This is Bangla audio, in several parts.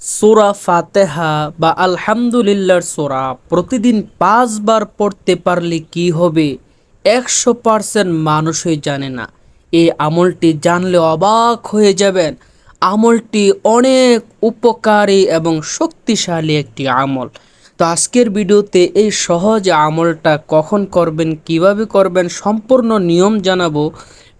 সোরা ফাতেহা বা আলহামদুলিল্লাহর সোরা প্রতিদিন পাঁচবার পড়তে পারলে কি হবে? একশো পার্সেন্ট মানুষই জানে না। এই আমলটি জানলে অবাক হয়ে যাবেন। আমলটি অনেক উপকারী এবং শক্তিশালী একটি আমল। তো আজকের ভিডিওতে এই সহজ আমলটা কখন করবেন, কীভাবে করবেন সম্পূর্ণ নিয়ম জানাব।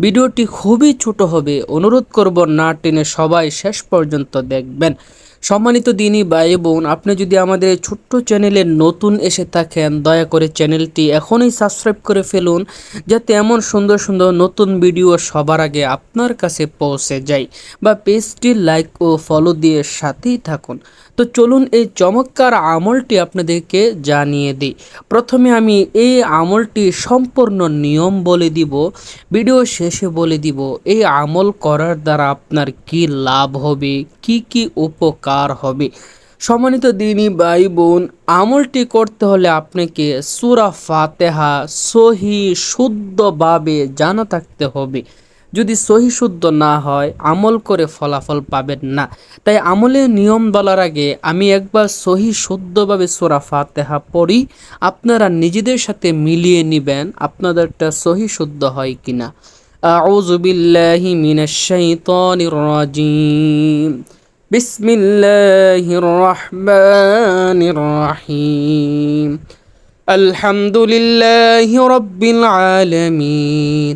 ভিডিওটি খুবই ছোট হবে। অনুরোধ করব না টেনে সবাই শেষ পর্যন্ত দেখবেন। সম্মানিত দিনী ভাই বোন, আপনি যদি আমাদের ছোট্ট চ্যানেলে নতুন এসে থাকেন, দয়া করে চ্যানেলটি এখনই সাবস্ক্রাইব করে ফেলুন, যাতে এমন সুন্দর সুন্দর নতুন ভিডিও সবার আগে আপনার কাছে পৌঁছে যায় বা পেজটি লাইক ও ফলো দিয়ে সাথেই থাকুন। তো চলুন এই চমৎকার আমলটি আপনাদেরকে জানিয়ে দিই। প্রথমে আমি এই আমলটি সম্পূর্ণ নিয়ম বলে দিব, ভিডিও শেষে বলে দিব, এই আমল করার দ্বারা আপনার কি লাভ হবে, কি কি উপকার হবে। সম্মানিত দিনী ভাই বোন, আমলটি করতে হলে আপনাকে সুরা ফাতেহা সহি শুদ্ধভাবে জানা থাকতে হবে। যদি সহি শুদ্ধ না হয় আমল করে ফলাফল পাবেন না তাই আমলের নিয়ম বলার আগে আমি একবার সহি শুদ্ধভাবে সোরা ফাতেহা পড়ি আপনারা নিজেদের সাথে মিলিয়ে নেবেন আপনাদেরটা সহি শুদ্ধ হয় কিনা أعوذ بالله من الشيطان الرجيم بسم الله الرحمن الرحيم الحمد لله رب العالمين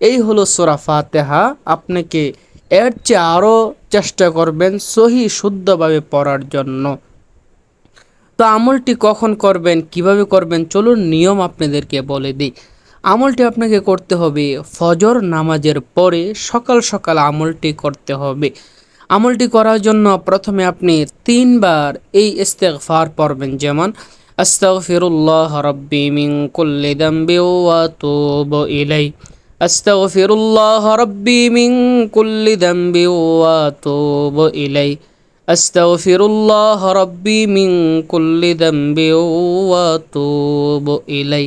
এই হলো সোরা ফাতেহা। আপনাকে এর চেয়ে আরও চেষ্টা করবেন সহি শুদ্ধভাবে পড়ার জন্য। তো আমলটি কখন করবেন, কীভাবে করবেন, চলুন নিয়ম আপনাদেরকে বলে দিই। আমলটি আপনাকে করতে হবে ফজর নামাজের পরে সকাল সকাল আমলটি করতে হবে। আমলটি করার জন্য প্রথমে আপনি তিনবার এই ইস্তেগফার পড়বেন, যেমন আস্তাগফিরুল্লাহ রব্বি মিন কুল্লি দামবি ওয়া তুবু ইলাই আস্তাগফিরুল্লাহ রব্বি মিন কুল্লি দামবি ওয়া তুবু ইলাই আস্তাগফিরুল্লাহ রব্বি মিন কুল্লি দামবি ওয়া তুবু ইলাই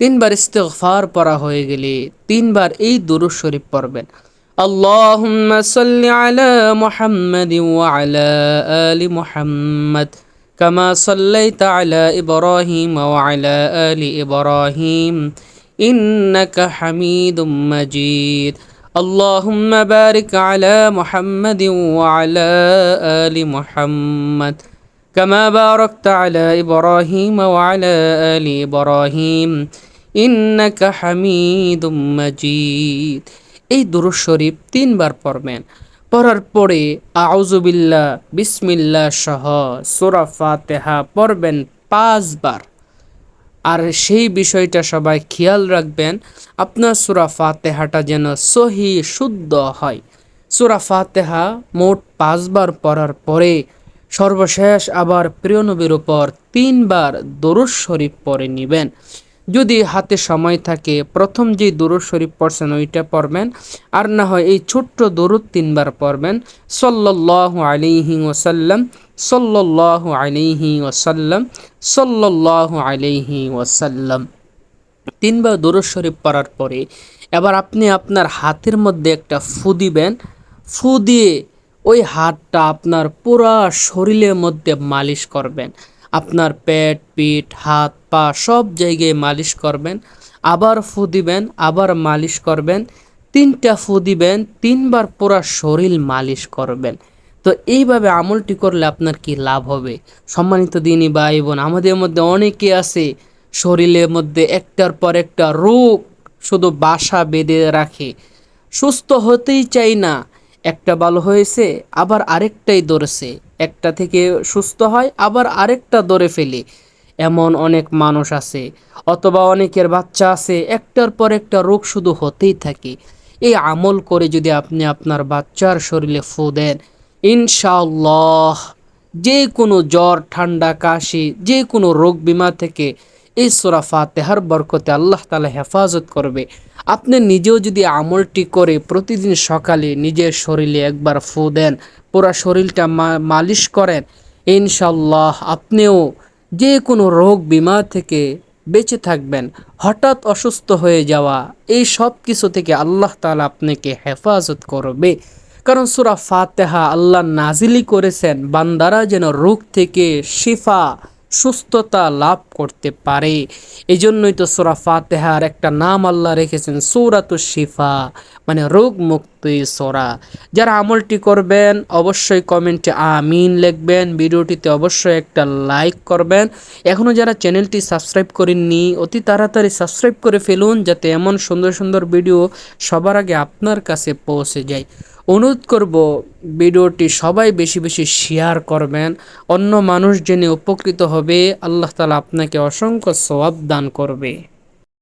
তিনবার ইস্তেগফার পড়া হয়ে গেলে তিনবার এই দুরূদ শরীফ পড়বেন اللهم صل على محمد وعلى آل محمد كما صليت على إبراهيم وعلى آل إبراهيم إنك حميد مجيد اللهم بارك على محمد وعلى آل محمد كما باركت على إبراهيم وعلى آل إبراهيم إنك حميد مجيد এই দুরুদ শরীফ তিনবার পড়বেন পড়ার পরে আউজুবিল্লাহ বিসমিল্লাহ সহ সোরা ফাতেহা পড়বেন পাঁচবার। আর সেই বিষয়টা সবাই খেয়াল রাখবেন, আপনার সুরা ফাতেহাটা যেন সহি, শুদ্ধ হয়। সুরা ফাতেহা মোট পাঁচবার পড়ার পরে সর্বশেষ আবার প্রিয়নবীর উপর তিনবার দরুদ শরীফ পরে নেবেন। যদি হাতে সময় থাকে, প্রথম যে দরুদ শরীফ পড়ছেন ওইটা পড়বেন। আর না হয় এই ছোট্ট দরুদ তিনবার পড়বেন। সল্লাহ আলিহি ওসাল্লাম সল্লাহ আলিহি ওসাল্লাম সল্লাহ আলিহি ওসাল্লাম তিনবার দরুদ শরীফ পড়ার পরে এবার আপনি আপনার হাতের মধ্যে একটা ফু দিবেন। ফু দিয়ে ওই হাতটা আপনার পুরা শরীরের মধ্যে মালিশ করবেন। আপনার পেট, পিঠ, হাত, পা সব জায়গায় মালিশ করবেন, আবার ফু দিবেন, আবার মালিশ করবেন, তিনটা ফু দিবেন, তিনবার পুরা শরীর মালিশ করবেন। তো এইভাবে আমলটি করলে আপনার কি লাভ হবে? সম্মানিত দিনই ভাই বোন আমাদের মধ্যে অনেকে আছে, শরীরের মধ্যে একটার পর একটা রোগ শুধু বাসা বেঁধে রাখে। সুস্থ হতেই চাই না, একটা ভালো হয়েছে, আবার আরেকটাই ধরেছে। একটা থেকে সুস্থ হয়, আবার আরেকটা দরে ফেলে। এমন অনেক মানুষ আছে, অথবা অনেকের বাচ্চা আছে, একটার পর একটা রোগ শুধু হতেই থাকে। এই আমল করে যদি আপনি আপনার বাচ্চার শরীরে ফু দেন ইনশাল্লাহ যে কোনো জ্বর, ঠান্ডা, কাশি যে কোনো রোগ বিমা থেকে এই সোরা ফাতেহার বরকতে আল্লাহ তালা হেফাজত করবে। আপনি নিজেও যদি আমলটি করে প্রতিদিন সকালে নিজের শরীরে একবার ফু দেন, পুরা শরীরটা মালিশ করেন ইনশাল্লাহ আপনিও যে কোনো রোগ বিমা থেকে বেঁচে থাকবেন। হঠাৎ অসুস্থ হয়ে যাওয়া, এই সব কিছু থেকে আল্লাহ তাআলা আপনাকে হেফাজত করবে। কারণ সুরা ফাতেহা আল্লাহ নাজিলি করেছেন, বান্দারা যেন রোগ থেকে শিফা সুস্থতা লাভ করতে পারে। এই জন্যই তো সুরা ফাতেহার একটা নাম আল্লাহ রেখেছেন, সৌরাত শিফা মানে রোগ মুক্তি সোরা। যারা আমলটি করবেন, অবশ্যই কমেন্টে আমিন লিখবেন, ভিডিওটিতে অবশ্যই একটা লাইক করবেন। এখনও যারা চ্যানেলটি সাবস্ক্রাইব করেননি, অতি তাড়াতাড়ি সাবস্ক্রাইব করে ফেলুন, যাতে এমন সুন্দর সুন্দর ভিডিও সবার আগে আপনার কাছে পৌঁছে যায়। অনুরোধ করব ভিডিওটি সবাই বেশি বেশি শেয়ার করবেন। অন্য মানুষ জেনে উপকৃত হবে, আল্লাহ তালা আপনাকে অসংখ্য সবাব দান করবে।